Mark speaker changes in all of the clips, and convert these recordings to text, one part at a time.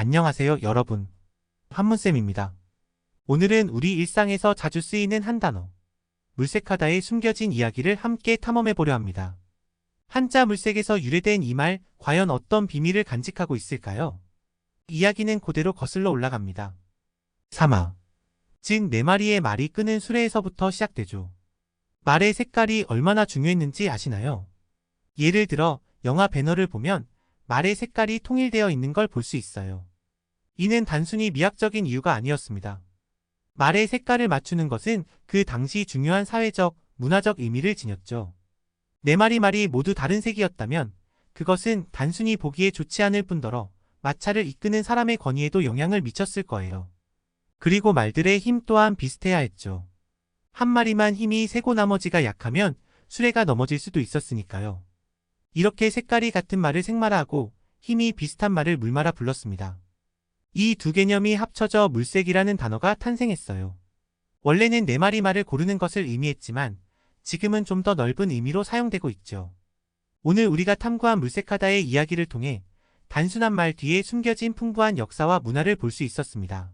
Speaker 1: 안녕하세요, 여러분. 한문쌤입니다. 오늘은 우리 일상에서 자주 쓰이는 한 단어, 물색하다의 숨겨진 이야기를 함께 탐험해 보려 합니다. 한자 물색에서 유래된 이 말, 과연 어떤 비밀을 간직하고 있을까요? 이야기는 그대로 거슬러 올라갑니다. 3화. 즉, 네 마리의 말이 끄는 수레에서부터 시작되죠. 말의 색깔이 얼마나 중요했는지 아시나요? 예를 들어, 영화 배너를 보면 말의 색깔이 통일되어 있는 걸 볼 수 있어요. 이는 단순히 미학적인 이유가 아니었습니다. 말의 색깔을 맞추는 것은 그 당시 중요한 사회적, 문화적 의미를 지녔죠. 네 마리 말이 모두 다른 색이었다면 그것은 단순히 보기에 좋지 않을 뿐더러 마차를 이끄는 사람의 권위에도 영향을 미쳤을 거예요. 그리고 말들의 힘 또한 비슷해야 했죠. 한 마리만 힘이 세고 나머지가 약하면 수레가 넘어질 수도 있었으니까요. 이렇게 색깔이 같은 말을 색마라하고 힘이 비슷한 말을 물마라 불렀습니다. 이 두 개념이 합쳐져 물색이라는 단어가 탄생했어요. 원래는 네 마리 말을 고르는 것을 의미했지만 지금은 좀 더 넓은 의미로 사용되고 있죠. 오늘 우리가 탐구한 물색하다의 이야기를 통해 단순한 말 뒤에 숨겨진 풍부한 역사와 문화를 볼 수 있었습니다.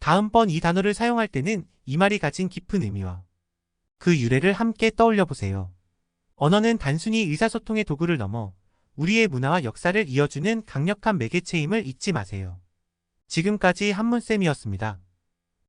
Speaker 1: 다음번 이 단어를 사용할 때는 이 말이 가진 깊은 의미와 그 유래를 함께 떠올려 보세요. 언어는 단순히 의사소통의 도구를 넘어 우리의 문화와 역사를 이어주는 강력한 매개체임을 잊지 마세요. 지금까지 한문쌤이었습니다.